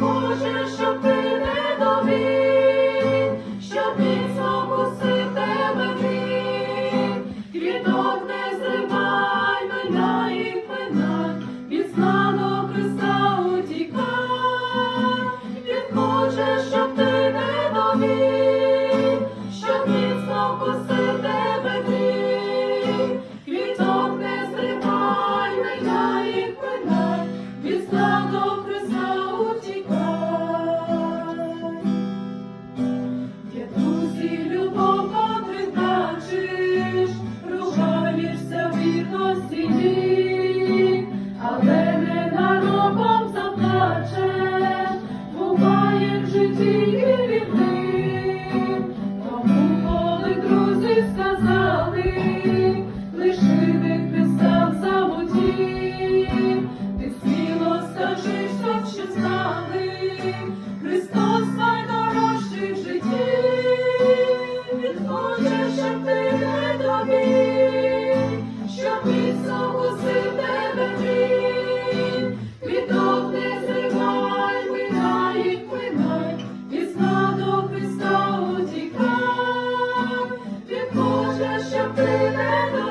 Боже, щоб ти не довів, щоб міцно кусив тебе він. Квіток не зривай, пинай, від сна до Христа утікай. Він хоче, щоб ти не довів, щоб кусив Nos dia. Thank you.